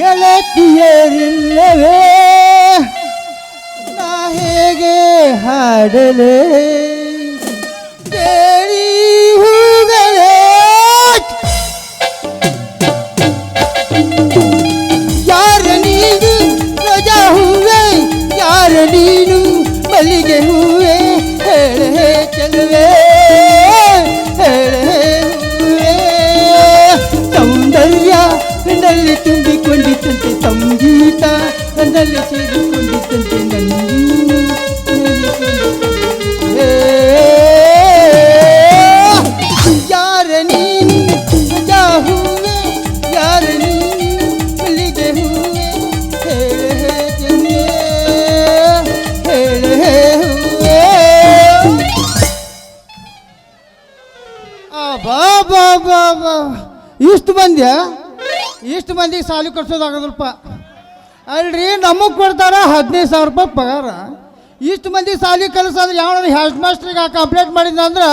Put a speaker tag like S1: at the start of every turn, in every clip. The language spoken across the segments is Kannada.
S1: ಗೆಳತಿಯರಿಲ್ಲವೇ? ನಾ ಹೇಗೆ ಹಾಡಲೆ? ಕಣ್ಣಲ್ಲಿ ಸೇರಿಕೊಂಡಿದ್ದಂತೆ ಯಾರ ನೀನು ಹೇಳೆ ಹೇಳೆ ಆ ಬಾ ಬಾ ಬಾ ಇಷ್ಟು ಮಂದಿ ಇಷ್ಟು ಮಂದಿಗೆ ಸಾಲಿ ಕಟ್ಸೋದಾಗದಲ್ಪ ಅಲ್ರಿ, ನಮಗೆ ಕೊಡ್ತಾರ ಹದಿನೈದು ಸಾವಿರ ರೂಪಾಯಿ ಪಗಾರ. ಇಷ್ಟು ಮಂದಿ ಸಾಲಿ ಕಲಿಸೋದ್ರೆ ಯಾವ ಹೆಡ್ ಮಾಸ್ಟ್ರಿಗೆ ಕಂಪ್ಲೇಂಟ್ ಮಾಡಿದ್ನ ಅಂದ್ರೆ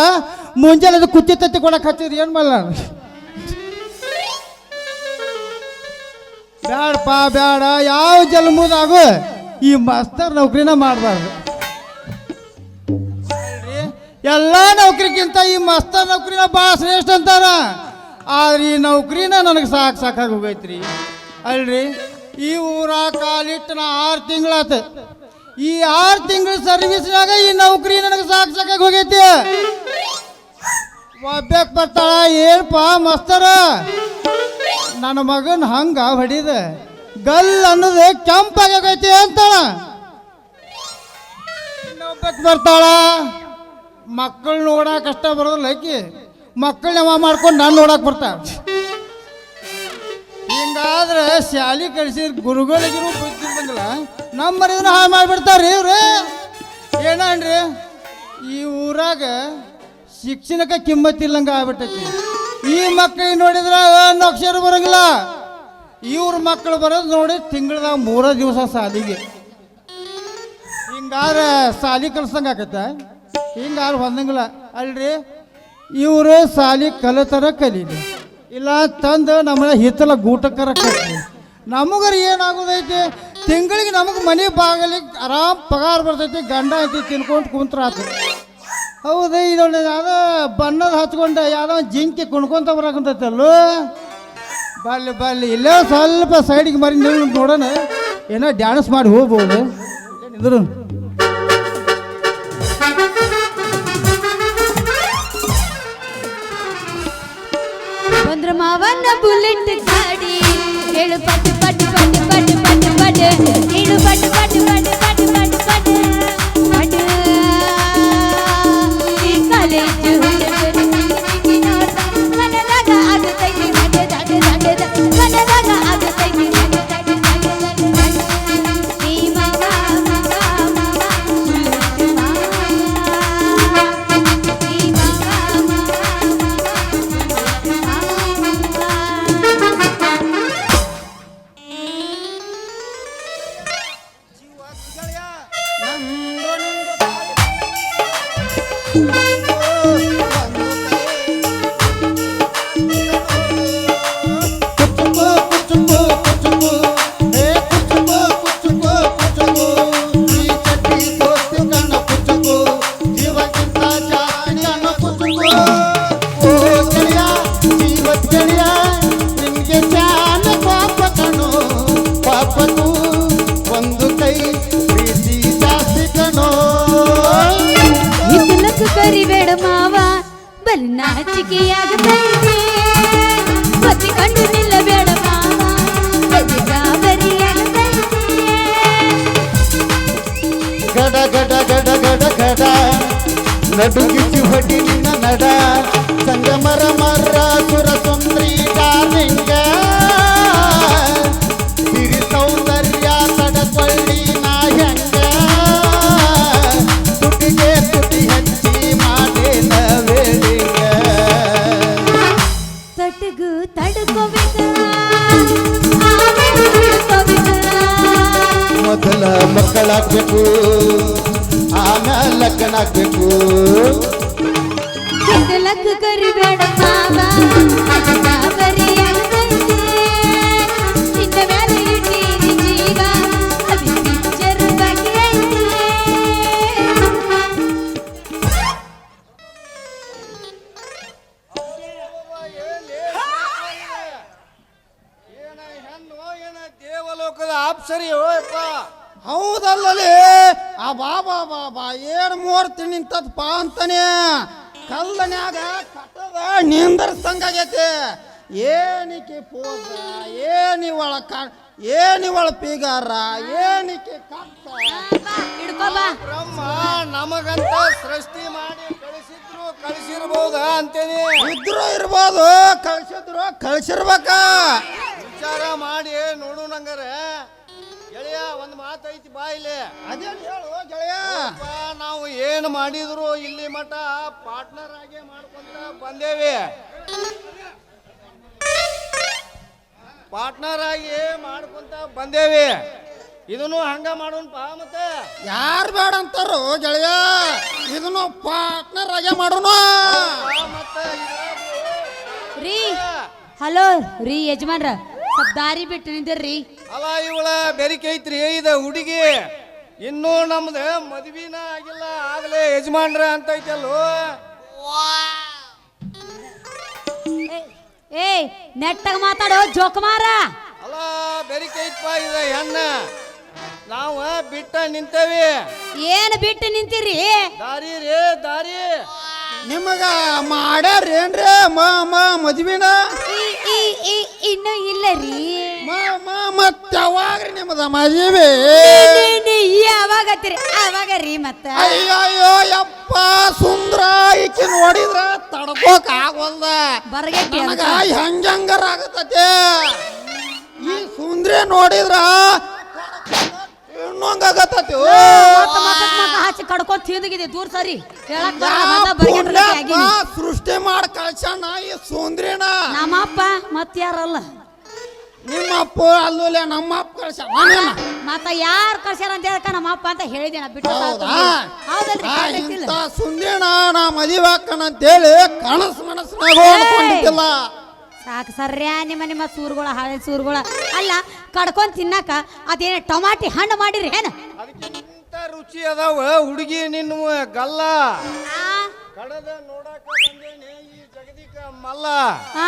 S1: ಮುಂಜಾನೆ ಅದು ಕುತ್ತಿ ತತ್ತಿ ಕೊಡಕ್ಕೆ ಹಚ್ಚಿದ್ರಿ, ಏನು ಮಾಡಲ್ಲ ಬ್ಯಾಡಪ್ಪ, ಬ್ಯಾಡ, ಯಾವ ಜನ್ಮದಾಗು ಈ ಮಾಸ್ತರ್ ನೌಕರಿನ ಮಾಡಬಾರ್ದು. ಎಲ್ಲ ನೌಕರಿಗಿಂತ ಈ ಮಾಸ್ತರ್ ನೌಕರಿನ ಭಾಳ ಶ್ರೇಷ್ಠ ಅಂತಾರ. ಆದ್ರೆ ಈ ನೌಕರಿನ ನನಗೆ ಸಾಕು ಸಾಕಾಗಿ ಹೋಗೈತ್ರಿ. ಅಲ್ರಿ ಈ ಊರ ಕಾಲಿಟ್ಟು ನಾ ಆರು ತಿಂಗಳಾತ. ಈ ಆರು ತಿಂಗಳ ಸರ್ವಿಸ್ನಾಗ ಈ ನೌಕರಿ ನನಗೆ ಸಾಕು ಸಾಕಾಗಿ ಹೋಗೈತಿ. ಒಬ್ಬಕ್ಕೆ ಬರ್ತಾಳ ಏನಪ್ಪ ಮಸ್ತರ, ನನ್ನ ಮಗನ ಹಂಗ ಹೊಡಿದ. ಗಲ್ ಅನ್ನೋದು ಕೆಂಪಾಗೈತಿ ಅಂತಾಳ. ಇನ್ನೊಬ್ಬಕ್ಕೆ ಬರ್ತಾಳ, ಮಕ್ಕಳು ನೋಡಕ್ ಕಷ್ಟ ಬರೋದಿಲ್ಲ ಆಕಿ. ಮಕ್ಕಳು ನವ ಮಾಡ್ಕೊಂಡು ನಾನು ನೋಡಕ್ ಬರ್ತಾಳ. ಹಿಂಗಾದ್ರೆ ಶಾಲಿ ಕಳಿಸಿದ ಗುರುಗಳಿಗೂ ಬುದ್ಧಿ ಬಂದಿಲ್ಲ ನಮ್ಮ ಮರಿದನ್ನ ಹಾಳು ಮಾಡಿಬಿಡ್ತಾರ್ರಿ ಇವ್ರು. ಏನನ್ರಿ ಈ ಊರಾಗ ಶಿಕ್ಷಣಕ್ಕೆ ಕಿಮ್ಮತ್ತಿಲ್ಲಂಗ ಆಗ್ಬಿಟ್ಟೈತಿ. ಈ ಮಕ್ಕಳಿಗೆ ನೋಡಿದ್ರೆ ಒಂದು ಅಕ್ಷರ ಬರಂಗಿಲ್ಲ. ಇವ್ರ ಮಕ್ಕಳು ಬರೋದು ನೋಡಿ ತಿಂಗಳದಾಗ ಮೂರ ದಿವಸ ಸಾಲಿಗೆ ಹಿಂಗಾರ ಸಾಲಿ ಕಲ್ಸಂಗೆ ಆಕತ್ತ? ಹಿಂಗಾರು ಹೊಂದಂಗಿಲ್ಲ. ಅಲ್ರಿ? ಇವರು ಸಾಲಿ ಕಲಿತಾರ ಕಲೀಲಿ. ಇಲ್ಲ ತಂದು ನಮ್ಮನ್ನ ಹಿತ್ತಲ ಗೂಟಕ್ಕರ ನಮಗರ ಏನಾಗೋದೈತಿ? ತಿಂಗಳಿಗೆ ನಮಗೆ ಮನೆ ಬಾಗಲಿ ಆರಾಮ್ ಪಗಾರ ಬರ್ತೈತಿ, ಗಂಡ ಐತಿ ತಿನ್ಕೊಂಡು ಕುಂತ್ರ ಆತು ಹೌದು ಇದೊಳ್ಳೆ ಯಾವುದೋ ಬಣ್ಣದ ಹಚ್ಕೊಂಡು ಯಾವ್ದೋ ಜಿಂಕೆ ಕುಣ್ಕೊಂತ ಬರಕಂತೈತಲ್ಲೋ? ಬಲ್ಲಿ ಬಲ್ಲಿ, ಇಲ್ಲೇ ಸ್ವಲ್ಪ ಸೈಡಿಗೆ ಮರಿ ನೋಡೋಣ. ಏನೋ ಡ್ಯಾನ್ಸ್ ಮಾಡಿ ಹೋಗ್ಬೋದು. ಇದ್ರು
S2: மவன புல்லட் காடி. ஏழு பட்டு பட்டு பட்டு பட்டு பட்டு
S3: பட்டு. ஏழு பட்டு பட்டு பட்டு. ನಡುಗಿಸಿ ಹೊಡಿ
S4: ಕಲ್ಲನ್ಯಾಗ ಕಟ್ಟದ ನಿಂದರ್ಸಂಗಾಗೈತಿ ಏನಿಕೆ ಪೂಜ ಏನಿವಳ ಕ ಏನಿವಳ ಪಿಗಾರ ಏನಿಕೆ ಕಟ್ಟ
S5: ಬ್ರಹ್ಮ ನಮಗಂತ ಸೃಷ್ಟಿ ಮಾಡಿ ಕಳಿಸಿದ್ರು ಕಳಿಸಿರ್ಬೋದು ಅಂತೇನಿ.
S4: ಇದ್ರು ಇರ್ಬೋದು ಕಳ್ಸಿದ್ರು ಕಳ್ಸಿರ್ಬೇಕ.
S5: ವಿಚಾರ ಮಾಡಿ ನೋಡು ನಂಗರ. ಗೆಳೆಯ ಒಂದ್ ಮಾತೈತಿ ಬಾ ಇಲ್ಲಿ.
S4: ಅದೇನು ಹೇಳು ಗೆಳೆಯ?
S5: ಅಪ್ಪ, ನಾವು ಏನು ಮಾಡಿದ್ರು ಇಲ್ಲಿ ಮಠ ಪಾರ್ಟ್ನರ್ ಆಗಿ ಮಾಡ್ಕೊಂತ ಬಂದೇವಿ. ಪಾರ್ಟ್ನರ್ ಆಗಿ ಮಾಡ್ಕೊಂತ ಬಂದೇವಿ. ಇದನ್ನು ಹಂಗ ಮಾಡೋಣಪ್ಪ ಮತ್ತೆ.
S4: ಯಾರು ಬೇಡ ಅಂತಾರು ಗೆಳೆಯ? ಇದನ್ನು ಪಾರ್ಟ್ನರ್ ಆಗೇ ಮಾಡೋಣ.
S5: ಆ, ಮತ್ತೆ ಇದ್ರಾಗೂ.
S2: ರೀ ಹಲೋ ರೀ ಯಜಮಾನ್ರ. ಸ್ವಲ್ಪ ದಾರಿ ಬಿಟ್ಟು ನಿಂದಿರ್ರಿ.
S5: ಅಲ್ಲ ಇವಳ ಬೆರಿಕೆ ಐತ್ರಿ ಇದ ಹುಡುಗಿ. ಇನ್ನೂ ನಮ್ದು ಮದ್ವಿನ ಆಗಿಲ್ಲ ಆಗಲೇ ಯಜಮಾನ್ರ ಅಂತ ಐತಲ್ಲೋ.
S2: ಏ ನೆಟ್ಟಾಗ ಮಾತಾಡೋ ಜೋಕುಮಾರ
S5: ಅಲ್ಲ ಬೆರಿಕೆ ಐತ್ಪ ಇದ ಹೆಣ್ಣ. ನಾವು ಬಿಟ್ಟ ನಿಂತೇವಿ.
S2: ಏನ್ ಬಿಟ್ಟು ನಿಂತಿರಿ?
S5: ದಾರಿ ರೇ ದಾರಿ.
S4: ನಿಮಗ ಮಾಡ್ಯಾರೇನ್ರಿ ಮ ಮ ಮದ್ವಿನ?
S2: ಈ- ಇನ್ನೂ ಇಲ್ಲ ರೀ.
S4: ಮತ್ತ ಯಾವಾಗ್ರಿ ನಿಮ್ಮದ ಮದ್ವಿ?
S2: ಯಾವಾಗ ಅವಾಗ ರೀ ಮತ್ತ.
S4: ಅಯ್ಯಯ್ಯೋ ಯಪ್ಪ ಸುಂದ್ರ ಈಕಿ ನೋಡಿದ್ರ ತಡ್ಕೋಕ್ ಆಗೋಲ್ದ
S2: ಬರಗೆಟ್ಟಿ
S4: ಹೆಂಗಂಗಾರ ಆಗತತೆ? ಈ ಸುಂದ್ರೆ ನೋಡಿದ್ರ ಇನ್ನೊಂಗಾಗತತಿ
S2: ಮತ್ತ ಮತ್ತ ಮತ್ತ ಹಚ್ಚಿ ಕಡ್ಕೊಂಡ್ ತಿಂದಿಗಿದೆ ದೂರ ಸರಿ. ಹೇಳಕ್ ಬರಲ್ಲ, ಮತ್ತ ಬರಗೆಟ್ಟಿ ಆಗೀನಿ.
S4: ಸೃಷ್ಟಿ ಮಾಡಿ ಕಳ್ಸಣ ಈ ಸುಂದ್ರಿನ.
S2: ನಮ್ಮಪ್ಪ ಮತ್ ಯಾರಲ್ಲ?
S4: ನಿಮ್ಮಪ್ಪ ಅಪ್ಪ ಅಲ್ಲೂಲೆ ನಮ್ಮ ಅಪ್ಪ
S2: ಮತ್ತ ಯಾರ್ ಕಳ್ಸ್ಯಾರ ಅಂತ ಹೇಳಕ ನಮ್ಮಪ್ಪ ಅಂತ ಹೇಳಿದೆ ನಾ ಬಿಟ್ಟು
S4: ಹೌದಾ?
S2: ಹೌದಲ್ರಿ
S4: ಆ,
S2: ಗೊತ್ತೈತಿಲ್ಲ?
S4: ಇಂಥ ಸುಂದಿನ ನಾ ಮದಿವಾಕಣ ಅಂತೇಳಿ ಕನಸು ಮನಸ್ಸಿನಾಗ ಅನ್ಕೊಂಡಿದ್ದಿಲ್ಲ
S2: ಸಾಕು. ಸರ್ಯಾ ನಿಮ್ಮ ನಿಮ್ಮ ಸೂರುಗಳ ಹಳೆ ಸೂರುಗಳ. ಅಲ್ಲ ಕಡ್ಕೊಂಡ್ ತಿನ್ನಾಕ ಅದೇನೆ ಟೊಮಾಟಿ ಹಣ್ಣು ಮಾಡಿರಿ ಏನು?
S5: ಅದಕ್ಕಿಂತ ರುಚಿ ಅದಾವ ಹುಡುಗಿ ನಿನ್ನ ಗಲ್ಲ. ಕಡದ ನೋಡಾಕ ಬಂದೇನಿ ಈ ಜಗದಿಕ ಮಲ್ಲ.
S2: ಆ,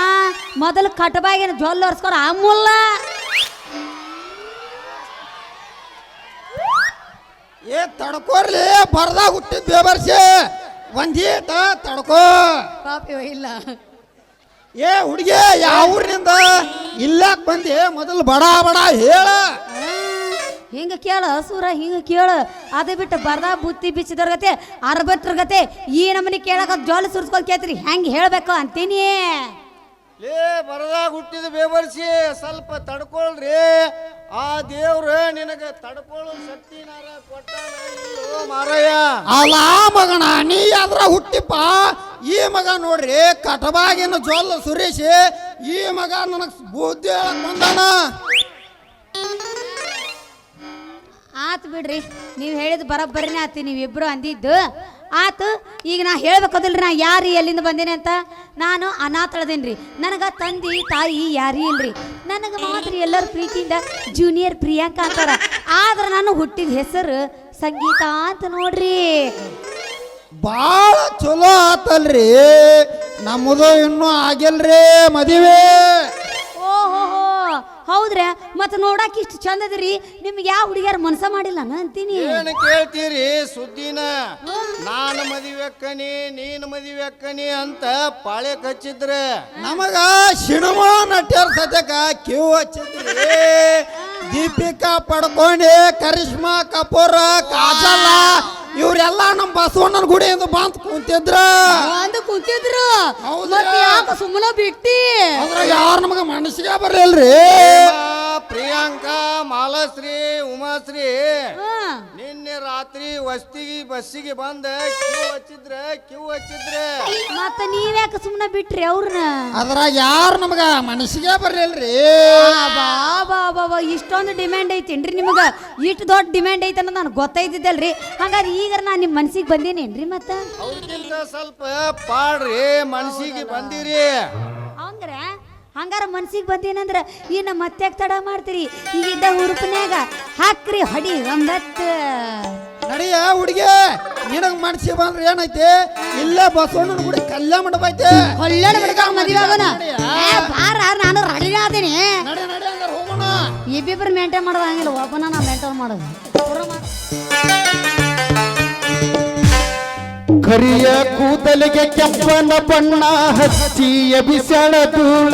S2: ಮೊದಲು ಕಟಬಾಗಿನ ಜೊಲ್ಲ ಒರ್ಸ್ಕೊರ ಅಮ್ಮುಲ್ಲ
S4: ಏ ತಡ್ಕೋರ್ಲಿ ಬರ್ದಾಗ ಹುಟ್ಟಿದ್ದೆ ಬೇಬರ್ಸಿ ಒಂದೀತ ತಡ್ಕೋ.
S2: ಪಾಪಿ ಇಲ್ಲ.
S4: ಏ ಹುಡುಗಿ ಯಾವ ಊರಿನಿಂದ? ಇಲ್ಲಾಕ್ ಬಂದಿ? ಮೊದಲು ಬಡ ಬಡ ಹೇಳ.
S2: ಹಿಂಗ ಕೇಳ ಸೂರ ಹಿಂಗ ಕೇಳ. ಅದೇ ಬಿಟ್ಟು ಬರ್ದ ಬುತ್ತಿ ಬಿಚ್ಚಿದವ್ರ ಗತೆ ಅರ್ಬಟ್ರ ಗತೆ ಈ ನಮ್ಮನಿ ಕೇಳಕ ಜೋಲ ಸುರ್ಸ್ಕೊಂಡ್ ಕೇತ್ರಿ ಹೆಂಗ್ ಹೇಳ್ಬೇಕು ಅಂತೀನಿ.
S5: ಲೇ ಬರದಾಗ ಹುಟ್ಟಿದ ಬೇಬರ್ಸಿ ಸ್ವಲ್ಪ ತಡ್ಕೊಳ್ರಿ. ಆ ದೇವ್ರ ನಿನಗ ತಡ್ಕೊಳ್ಳೋ ಶಕ್ತಿನಾರ ಕೊಟ್ಟ ಮಾರಯ್ಯ.
S4: ಅಲ್ಲ ಮಗಣ ನೀ ಅದ್ರ ಹುಟ್ಟಿಪ್ಪ. ಈ ಮಗ ನೋಡ್ರಿ, ಕಟಬಾಗಿನ ಜೊಲ್ಲ ಸುರೇಶ್ ಈ ಮಗ ನನಗ್ ಬುದ್ಧಿ ಹೇಳಕ್ ಬಂದಾನ.
S2: ಆತು ಬಿಡ್ರಿ, ನೀವು ಹೇಳಿದ ಬರೋಬ್ಬರಿನೇ ಆತು ನೀವಿಬ್ರು ಅಂದಿದ್ದು. ಆತು, ಈಗ ನಾ ಹೇಳ್ಬೇಕದಿಲ್ರಿ, ನಾ ಯಾರು ಎಲ್ಲಿಂದ ಬಂದೇನೆ ಅಂತ? ನಾನು ಅನಾಥಳದೇನ್ರಿ. ನನಗೆ ತಂದೆ, ತಾಯಿ ಯಾರೂ ಇಲ್ರಿ. ನನಗೆ ಮಾತ್ರ ಎಲ್ಲರ ಪ್ರೀತಿಯಿಂದ ಜೂನಿಯರ್ ಪ್ರಿಯಾಂಕಾ ಅಂತಾರ. ಆದ್ರೆ ನಾನು ಹುಟ್ಟಿದ ಹೆಸರು ಸಂಗೀತ ಅಂತ ನೋಡ್ರಿ.
S4: ಬಾಳ ಚಲೋ ಆತಲ್ರಿ. ನಮ್ಮದು ಇನ್ನೂ ಆಗಿಲ್ರಿ ಮದುವೆ.
S2: ಹೌದ್ರ ಹೌದ್ರಿ? ಮತ್ತೆ ನೋಡಕ್ ಇಷ್ಟು ಚಂದ ಅದ್ರಿ. ನಿಮ್ಗೆ ಯಾವ ಹುಡುಗಿಯರ್ ಮನ್ಸ ಮಾಡಿಲ್ಲ ಅಂತೀನಿ.
S5: ಏನು ಕೇಳ್ತೀರಿ ಸುದ್ದಿನ? ನಾನು ಮದುವೆ ಅಕ್ಕನಿ ನೀನು ಮದುವೆ ಅಕ್ಕನಿ ಅಂತ ಪಾಳೆ ಕಚ್ಚಿದ್ರೆ.
S4: ನಮಗ ಸಿನಿಮಾ ನಟ್ಯರ್ ಸದ್ಯಕ ಕ್ಯೂ ಹಚ್ಚಿದ್ರಿ. ದೀಪಿಕಾ ಪಡ್ಕೊಂಡೆ ಕರಿಷ್ಮಾ ಕಪೂರ್ ಕಾಜಲ ಇವರೆಲ್ಲ ನಮ್ಮ ಬಸವಣ್ಣನ ಗುಡಿಯಿಂದ ಬಂದ್ ಕುಂತಿದ್ರ.
S2: ಅಂದ ಕುಂತಿದ್ರು.
S4: ಹೌದ್ರಾ?
S2: ಮತ್ತೆ ಯಾಕ ಸುಮ್ಮನೆ ಬಿಟ್ಟಿ?
S4: ಅದ್ರಾಗ ಯಾರು ನಮಗ ಮನಸ್ಸಿಗೆ ಬರಲಿಲ್ರಿ?
S5: ಪ್ರಿಯಾಂಕಾ ಮಾಲಶ್ರೀ ಉಮಾಶ್ರೀ ನಿನ್ನೆ ರಾತ್ರಿ ವಸ್ತಿಗೆ ಬಸ್ಸಿಗೆ ಬಂದ ಕ್ಯೂ ಹಚ್ಚಿದ್ರೆ ಕ್ಯೂ ಹಚ್ಚಿದ್ರೆ?
S2: ಮತ್ತ ನೀವ್ಯಾಕೆ ಸುಮ್ಮನೆ ಬಿಟ್ರಿ ಅವ್ರನ್ನ?
S4: ಅದ್ರಾಗ ಯಾರು ನಮಗ ಮನಸ್ಸಿಗೆ ಬರ್ಲಿಲ್ರಿ?
S2: ಬಾಬಾ ಬಾ ಬಾ ಬಾ ಇಷ್ಟೊಂದು ಡಿಮ್ಯಾಂಡ್ ಐತೇನ್ರಿ ನಿಮಗ? ಇಷ್ಟು ದೊಡ್ಡ ಡಿಮ್ಯಾಂಡ್ ಐತೆ ಅನ್ನೋದು ನನಗೆ ಗೊತ್ತೈತಿದ್ದಲ್ರಿ ಹಂಗಾರೆ ಈಗ ನಾನು ನಿಮ್ಮ ಮನ್ಸಿಗೆ ಬಂದೇನೇನ್ರಿ ಮತ್ತ?
S5: ಅವ್ರಿಗಿಂತ ಸ್ವಲ್ಪ ಪಾಡ್ರಿ ಮನ್ಸಿಗೆ ಬಂದಿರಿ.
S2: ಹಂಗ್ರ ಹಂಗಾರ ಮನ್ಸಿಗೆ ಬಂದೇನಂದ್ರ ಇನ್ನು ಮತ್ತೆ ತಡ ಮಾಡ್ತೀರಿ. ಈಗಿದ್ದ ಹುರುಪನ್ಯಾಗ ಹಾಕ್ರಿ ಹೊಡಿ ಒಂಬತ್ತು.
S4: ನಡಿಯ ಹುಡುಗಿ ನಿನಗ್ ಮನ್ಸಿಗೆ ಬಂದ್ರೆ ಏನೈತಿ? ಇಲ್ಲೇ ಬಸವಣ್ಣನ ಗುಡಿ ಕಲ್ಯಾಣ ಮಂಟಪ ಐತೆ.
S2: ಹೊಳ್ಳಡ ಬಿಡ್ಕ ಮದುವೆ ಆಗೋಣ? ಏ, ಬಾರ ನಾನು ರೆಡಿ ಆದೀನಿ
S4: ನಡಿ ನಡಿ ಹಂಗಾರ ಹೋಗೋಣ.
S2: ಇಬ್ಬಿಬ್ರು ಮೇಂಟೈನ್ ಮಾಡೋದು ಹಂಗಿಲ್ಲ ಒಬ್ಬನ ನಾ ಮೇಂಟೈನ್ ಮಾಡೋದು.
S3: ಕರಿಯ ಕೂದಲಿಗೆ ಕೆಂಪನ ಬಣ್ಣ ಹಚ್ಚಿಯ ಅಭಿಸಳ ಧೂಳ.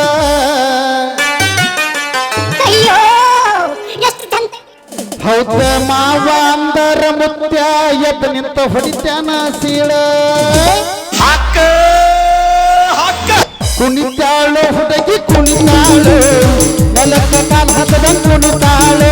S3: ಹೌದ ಮಾವ ಅಂದರ ಮುತ್ಯ ಎದ್ದ ನಿಂತ ಹೊಡಿತಾನ ಸೀಳ. ಕುಣಿತಾಳು ಹುಡುಗಿ ಕುಣಿತಾಳು ನೆಲಕ್ಕೆ ಕಾಲ ಹತ್ತದ ಕುಣಿತಾಳು.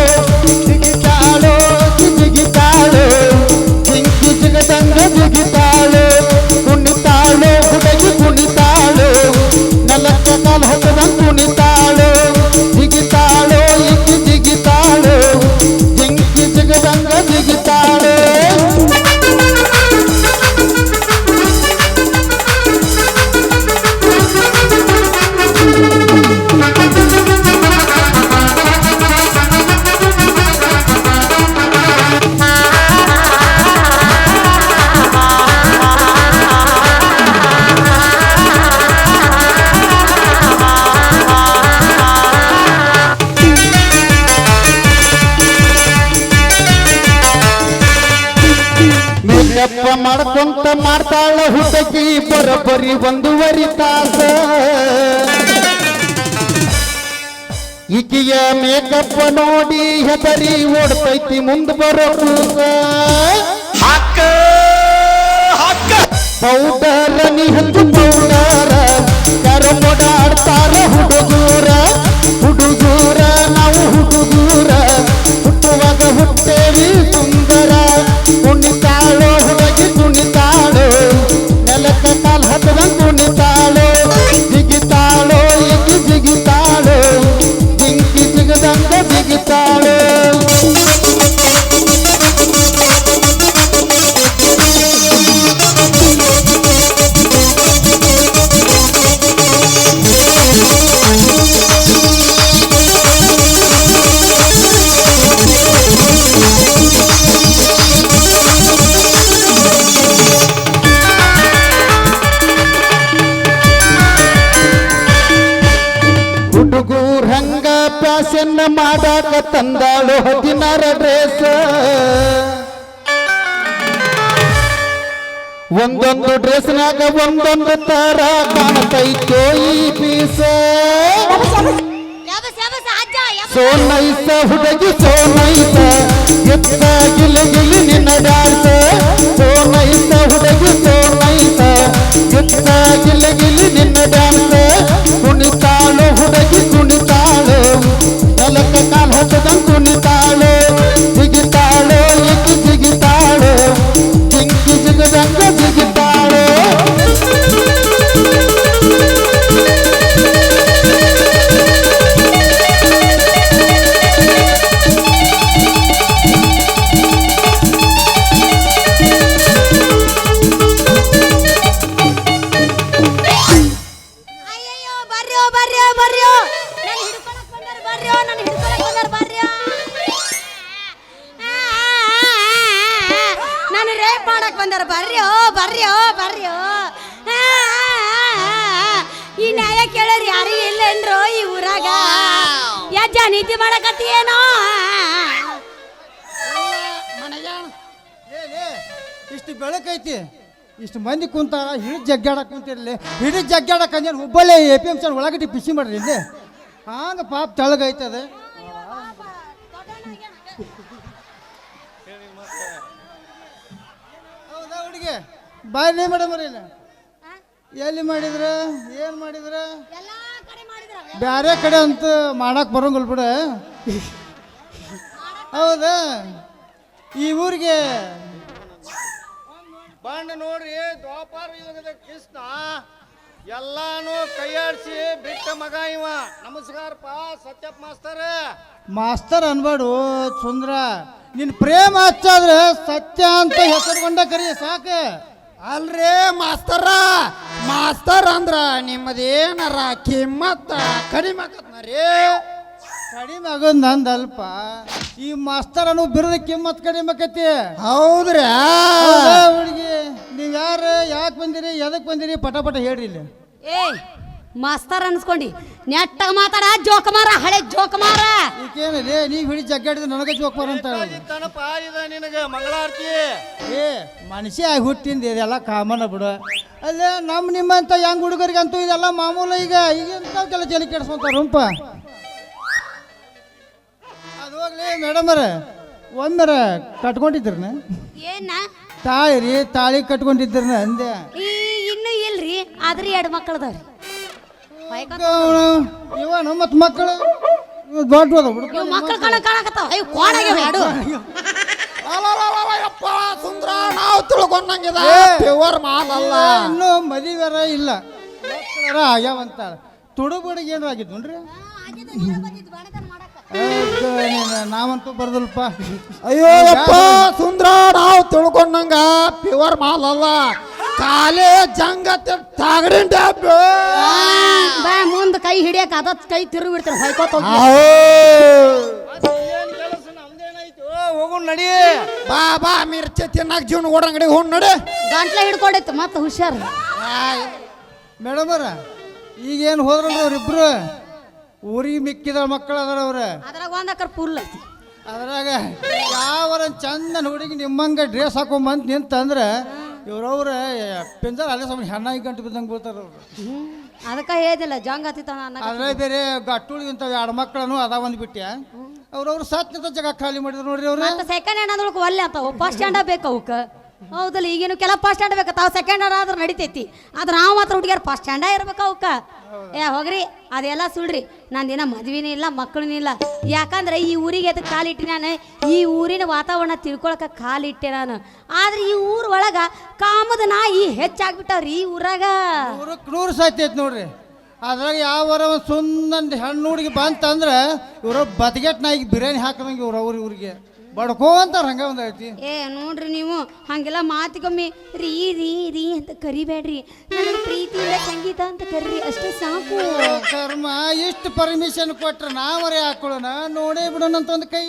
S3: ಮಾಡ್ಕೊಂತ ಮಾಡ್ತಾಳ ಹುಡುಗಿ ಬರಬರಿ ಒಂದುವರಿ ತಾಸ. ಈಕೆಯ ಮೇಕಪ್ಪ ನೋಡಿ ಹೆದರಿ ಓಡ್ತೈತಿ ಮುಂದ್ ಬರೋ ಪೌಡರ್ ಪೌಡರ ನೀ ಹಂಚು ಪೌಡರ್ ಯಾರೋ ಓಡಾಡ್ತಾರ ಪ್ಯಾಸನ್ನ ಮಾಡಾಕ ತಂದಾಳು ಹದಿನಾರ ಡ್ರೆಸ್ ಒಂದೊಂದು ಡ್ರೆಸ್ನಾಗ ಒಂದೊಂದು ತರ ಕಾಣತೈತೋ ಈ ಪೀಸ ಸೋನೈಸ ಹುಡುಗಿ, ಸೋನೈಸ. ಎತ್ತ ಗಿಲಿ ಗಿಲಿ ನಿನ್ನ ಡ್ಯಾನ್ಸ್. ಸೋನೈಸ ಹುಡುಗಿ, ಸೋನೈಸ. ಎತ್ತ ಗಿಲಿ ಗಿಲಿ ನಿನ್ನ ಡ್ಯಾನ್ಸ್.
S2: ರೇಪ್ ಮಾಡಕ್ ಬಂದಾರ. ಬರ್ರಿಯೋ ಬರ್ರಿಯೋ ಬರ್ರಿಯೋ ಈ ನ್ಯಾಯ ಕೇಳೋರು ಯಾರು ಇಲ್ಲೇನ್ರೋ ಈ ಊರಾಗ? ಯಜ್ಜ ನೀತಿ ಮಾಡಕತ್ತೀಯೇನೋ
S1: ಇಷ್ಟು ಬೆಳಕೈತಿ ಇಷ್ಟು ಮಂದಿ ಕುಂತಾರ ಹಿಡಿದು ಜಗ್ಗಾಡಕ್ ಕುಂತಿರ್ಲಿ. ಹಿಡಿದು ಜಗ್ಗಾಡಕ್ ಅಂದ್ರೆ Hubballi A P M C ಒಳಗಡೆ ಬಿಸಿ ಮಾಡ್ರಿ ಇಲ್ಲಿ. ಹಂಗ ಪಾಪ ತೆಳಗೈತದ. ಹೌದಾ ಹುಡುಗಿ ಬಾಯ್ಲಿ ಮೇಡಮ್ ಇಲ್ಲ ಎಲ್ಲಿ ಮಾಡಿದ್ರ? ಏನು ಮಾಡಿದ್ರ?
S2: ಎಲ್ಲಾ ಕಡೆ ಮಾಡಿದ್ರ.
S1: ಬ್ಯಾರೆ ಕಡೆ ಅಂತ ಮಾಡಕ್ ಬರೋಂಗಿಲ್ಲ ಬಿಡ. ಹೌದಾ? ಈ ಊರಿಗೆ
S5: ಬಣ್ಣ ನೋಡ್ರಿ ದ್ವಾಪಾರ ಯುಗದ ಕೃಷ್ಣ. ಎಲ್ಲಾನು ಕೈಯಾಡ್ಸಿ ಬಿಟ್ಟ ಮಗ ಇವ. ನಮಸ್ಕಾರಪ್ಪ ಸತ್ಯಪ್ಪ ಮಾಸ್ತರ್.
S1: ಮಾಸ್ತರ್ ಅನ್ಬೇಡು ಸುಂದ್ರ ನಿನ್ ಪ್ರೇಮ ಹಚ್ಚಾದ್ರೆ ಸತ್ಯ ಅಂತ ಹೆಸರುಗೊಂಡ ಕರಿ ಸಾಕ?
S4: ಅಲ್ರೇ ಮಾಸ್ತರ ಮಾಸ್ತರ್ ಅಂದ್ರ ನಿಮ್ಮದೇನಾರ ಕಿಮ್ಮತ್ತ? ಕಡಿಮೆ ಆಗತ್ನರಿ
S1: ಕಡಿಮೆ ಆಗೋದ್ ನಂದಲ್ಪ. ಈ ಮಾಸ್ತರ್ ಅನ್ನೋ ಬಿರುದ ಕಿಮ್ಮತ್ ಕಡಿಮೆ ಆಕತಿ.
S4: ಹೌದ್ರಾ
S1: ಹುಡುಗಿ? ಯಾಕೆ ಬಂದಿರಿ ಪಟ ಪಟ ಹೇಳ್ರಿ ಇಲ್ಲಿ.
S2: ಏ ಮಾಸ್ತರ್ ಅನ್ಸ್ಕೊಂಡಿ. ನೆಟ್ಟಾಗ ಮಾತಾಡ ಜೋಕ ಮಾರ ಹಳೆ ಜೋಕ ಮಾರ.
S1: ನೀವು ಹಿಡಿ ಜಗ್ಗಾಡಿದ್ರೆ ನನಗೆ ಜೋಕ್ ಮಾರ
S5: ತನಪ ಇದ ನಿನಗ ಮಂಗಳಾರತಿ.
S1: ಏ ಮನುಷ್ಯ ಆಗಿ ಹುಟ್ಟಿಂದ ಇದೆಲ್ಲ ಕಾಮನ್ ಬಿಡು. ಅಲ್ಲೇ ನಮ್ಮ ನಿಮ್ಮಂತ ಯಂಗ್ ಹುಡುಗರಿಗಂತೂ ಇದೆಲ್ಲ ಮಾಮೂಲು ಈಗ ಈಗಿಂತವಕ್ಕೆಲ್ಲ ಜಲಿ ಕೆಡ್ಸ್ಕೊಂತಾರಪ್ಪ ಅದು ಹೋಗ್ಲಿ ಮೇಡಮರ ಒಂದರ ಕಟ್ಕೊಂಡಿದ್ರನ
S2: ಏನ?
S1: ತಾಳಿ ರೀ ತಾಳಿ ಕಟ್ಕೊಂಡಿದ್ರ ಅಂದೆ.
S2: ಈ ಇನ್ನು ಇಲ್ರಿ ಆದ್ರೆ ಎರಡು ಮಕ್ಕಳದವ್ರಿ.
S1: ಇವನು ಮತ್ತು ಮಕ್ಕಳು? ಇವ್ ದೊಡ್ಡ ಹೋದ ಬಿಡು
S2: ಇವ್ ಮಕ್ಕಳು ಕಣ ಕಾಣಕತ್ತಾವ ಅಯ್ಯೋ ಕೋಣಾಗ್ಯಾವ ಎರಡು.
S4: ಅಲಲಲಲಯಪ್ಪ, ಸುಂದ್ರ ನಾವು ತಿಳ್ಕೊಂಡಂಗಿದ. ಪ್ಯೂರ್ ಮಾಲಲ್ಲ.
S1: ಇನ್ನೂ ಮದಿವರ ಇಲ್ಲ. ಆಗ್ಯಾವಂತ ತುಡುಬಡಿಗೆ ಏನು ಆಗಿದ್ದು ನೋಡ್ರಿ ನಾವಂತೂ ಬರ್ದಲ್ಪ.
S4: ಅಯ್ಯೋ ಯಪ್ಪ ಸುಂದ್ರ ನಾವು ತಿಳ್ಕೊಂಡಂಗ ಪ್ಯೂರ್ ಮಾಲಲ್ಲ. ಕಾಲೇ ಜಂಗ ತಾಗಡಿನ
S2: ಬಾ ಮುಂದ್ ಕೈ ಹಿಡಿಯಕ ಅದ ಕೈ ತಿರುಗಿ ಬಿಡ್ತಾನೆ ಹೈಕೋತ ಹೋಗಿ.
S5: ನಡಿ.
S4: ಬಾ ಬಾ ಮಿರ್ಚಿ ತಿನ್ನಕ್ ಜೀವನ ಓಡಂಗಡಿ ಹೋಗ್ ನಡಿ.
S2: ಗಂಟ್ಲೆ ಹಿಡ್ಕೊಂಡೈತೆ ಮತ್ತೆ ಹುಷಾರ್.
S1: ಮೇಡಮರ ಈಗೇನು ಹೋದ್ರಲ್ಲ ಅವ್ರಿಬ್ರು? ಊರಿಗೆ ಮಿಕ್ಕಿದ ಮಕ್ಕಳು ಅದರ ಅವ್ರ.
S2: ಅದ್ರಾಗ ಒಂದಕ್ಕರ್ ಫುಲ್ ಐತಿ.
S1: ಅದ್ರಾಗ ಯಾವರ ಚಂದನ ಹುಡುಗಿ ನಿಮ್ಮಂಗ ಡ್ರೆಸ್ ಹಾಕೊಂಬಂತ ನಿಂತಂದ್ರೆ ಇವ್ರವ್ರ ಪಿಂಜರ್ ಅಲ್ಲೇ ಸ್ವಲ್ಪ ಹೆಣ್ಣಾಗಿ ಗಂಟು ಬಿದ್ದಂಗೆ ಬೀಳ್ತಾರ ಅವ್ರು.
S2: ಅದಕ್ಕ ಹೇಳಿದಿಲ್ಲ ಜಂಗ್ ಹತ್ತಿತ್ತ
S1: ಅದ್ರಾಗ ಬೇರೆ ಗಟ್ಟುಳಿ ಇಂಥವು ಎರಡು ಮಕ್ಕಳನ್ನು ಅದ ಒಂದು ಬಿಟ್ಟೆ ಅವ್ರವ್ರು ಸತ್ಯದ ಜಗ ಖಾಲಿ ಮಾಡಿದ್ರು ನೋಡ್ರಿ ಅವ್ರು.
S2: ಸೆಕೆಂಡ್ ಹ್ಯಾಂಡ್ ಅಂದ್ರಕ್ಕೆ ಒಲ್ಲೆ ಅಂತ ಫಸ್ಟ್ ಹ್ಯಾಂಡ ಬೇಕು ಅವಕ್ಕ ಹೌದಲ್ಲ ಈಗೇನು ಕೆಲ ಫಾಸ್ಟ್ ಸ್ಟ್ಯಾಂಡ್ ಬೇಕು ತಾವು ಸೆಕೆಂಡ್ ಹ್ಯಾಂಡ್ ಆದ್ರೆ ನಡಿತೈತಿ. ಆದ್ರೆ ನಾವು ಮಾತ್ರ ಹುಡುಗಿಯರ್ ಫಾಸ್ಟ್ ಸ್ಟ್ಯಾಂಡ ಇರ್ಬೇಕು ಅವಕ್ಕ. ಏ ಹೋಗ್ರಿ ಅದೆಲ್ಲ ಸುಳ್ರಿ. ನಂದಿನ ಮದ್ವಿನೇ ಇಲ್ಲ ಮಕ್ಕಳೂ ಇಲ್ಲ. ಯಾಕಂದ್ರೆ ಈ ಊರಿಗೆ ಅದಕ್ಕೆ ಕಾಲಿಟ್ಟೆ ನಾನು? ಈ ಊರಿನ ವಾತಾವರಣ ತಿಳ್ಕೊಳಕ ಕಾಲಿಟ್ಟೆ ನಾನು. ಆದ್ರೆ ಈ ಊರ್ ಒಳಗ ಕಾಮದ ನಾಯಿ ಹೆಚ್ಚಾಗ್ಬಿಟ್ಟವ್ರಿ ಈ ಊರಾಗ.
S1: ಊರು ನೂರು ಸಾಯ್ತೈತೆ ನೋಡ್ರಿ. ಅದ್ರಾಗ ಯಾವರ ಒಂದು ಸುಂದನ್ ಹೆಣ್ಣು ಹುಡುಗಿ ಬಂತಂದ್ರೆ ಇವರು ಬದಗೆಟ್ ನಾಯಿಗೆ ಬಿರಿಯಾನಿ ಹಾಕಿದಂಗೆ ಇವ್ರ ಅವ್ರ ಇವ್ರಿಗೆ ಬಡ್ಕೋಂತಾರ ಹಂಗ ಒಂದು ಐತಿ.
S2: ಏ ನೋಡ್ರಿ ನೀವು ಹಂಗೆಲ್ಲ ಮಾತಿಗೊಮ್ಮೆ ರೀ ರೀ ರೀ ಅಂತ ಕರಿಬೇಡ್ರಿ. ನನಗೆ ಪ್ರೀತಿಯಿಂದ ಸಂಗೀತ ಅಂತ ಕರ್ರಿ ಅಷ್ಟೇ ಸಾಕು.
S1: ಕರ್ಮ ಇಷ್ಟು ಪರ್ಮಿಷನ್ ಕೊಟ್ರೆ ನಾವರೇ ಹಾಕೊಳ್ಳೋಣ? ನೋಡೇ ಬಿಡೋಣ ಅಂತ ಒಂದು ಕೈ.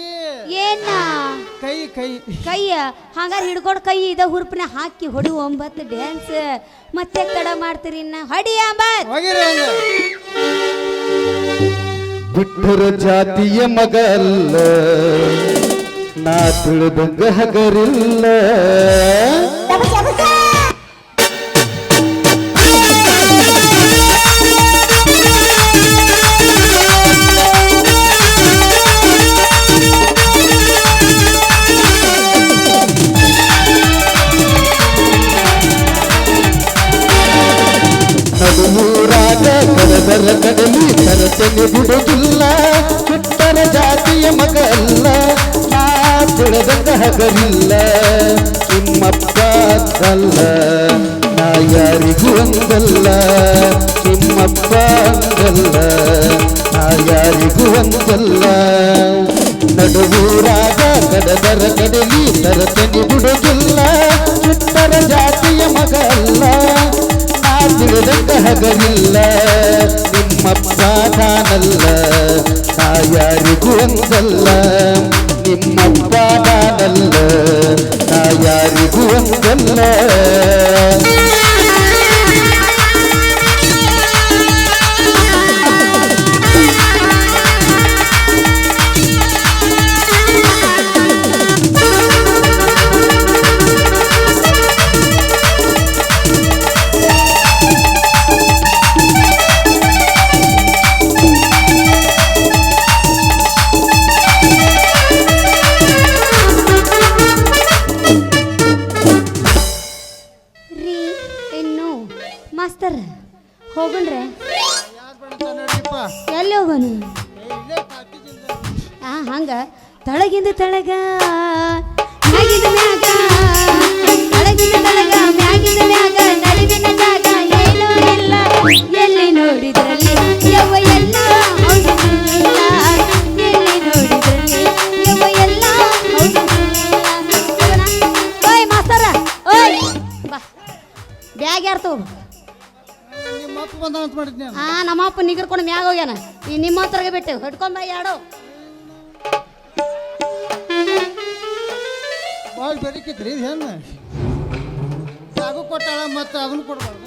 S2: ಏನ?
S1: ಕೈ ಕೈ.
S2: ಕೈಯ ಹಂಗಾರೆ ಹಿಡ್ಕೊಂಡು ಕೈ ಇದ ಹುರುಪನ ಹಾಕಿ ಹೊಡಿ ಒಂಬತ್ತು ಡ್ಯಾನ್ಸ್ ಮತ್ತೆ ತಡ ಮಾಡ್ತೀರಿ ಇನ್ನ. ಹೊಡಿ ಅಂಬತ್.
S1: ಹೋಗಿರಿ ಹಂಗ.
S3: ಬಿಟ್ಟರ ಜಾತಿಯ ಮಗಲ್ಲ. ನಾ ತಿಳಿದಂಗ ಹಗರಿಲ್ಲ. ನಡುಮೂರಾಗ ಕರದರ ಕಡಲಿ ಕರತೆನೆ ಬಿಡುವುದಿಲ್ಲ. ಬಿಟ್ಟರ ಜಾತಿಯ ಮಗ ಅಲ್ಲ ನಾ ತಿಳಿದಂಗ ಹಗರಿಲ್ಲ ನಿಮ್ಮಪ್ಪ ಅಲ್ಲ ನಾ ಯಾರಿಗೂ ಅಂದಲ್ಲ ನಿಮ್ಮಪ್ಪ ಅಂದಲ್ಲ ನಾ ಯಾರಿಗೂ ಅಂದಲ್ಲ ನಡುವೂರಾಗ ಕಡದರ ಕಡಲಿ ತರತನಿ ಬಿಡುವುದಿಲ್ಲ ಬಿಟ್ಟರ ಜಾತಿಯ ಮಗ ಅಲ್ಲ ನಾ ತಿಳಿದಂಗ ಹಗರಿಲ್ಲ ನಿಮ್ಮಪ್ಪ ನಾನಲ್ಲ ನಾ ಯಾರಿಗೂ ಅಂದಲ್ಲ ನಿಮ್ಮಪ್ಪ ನಾನಲ್ಲ ನಾ ಯಾರಿಗೂ ಅಂದಲ್ಲ
S2: ಬ್ಯಾಗ್ ಯಾರು ತಗೋ ಆ ನಮ್ಮಪ್ಪ ನಿಗರ್ಕೊಂಡು ಮ್ಯಾಗ ಹೋಗ್ಯಾನ. ಈ ನಿಮ್ಮ ಹತ್ರಗೆ ಬಿಟ್ಟು ಹಿಡ್ಕೊಂಬ ಯಾಡೋ.
S1: ಭಾಳ ಬೆರಿಕಿತ್ರಿ ಇದು ಹೆಣ್ಣು ಸಾಗು ಕೊಟ್ಟಾಳ ಮತ್ತೆ ಅದನ್ನು ಕೊಡ್ಬಾರ್ದು.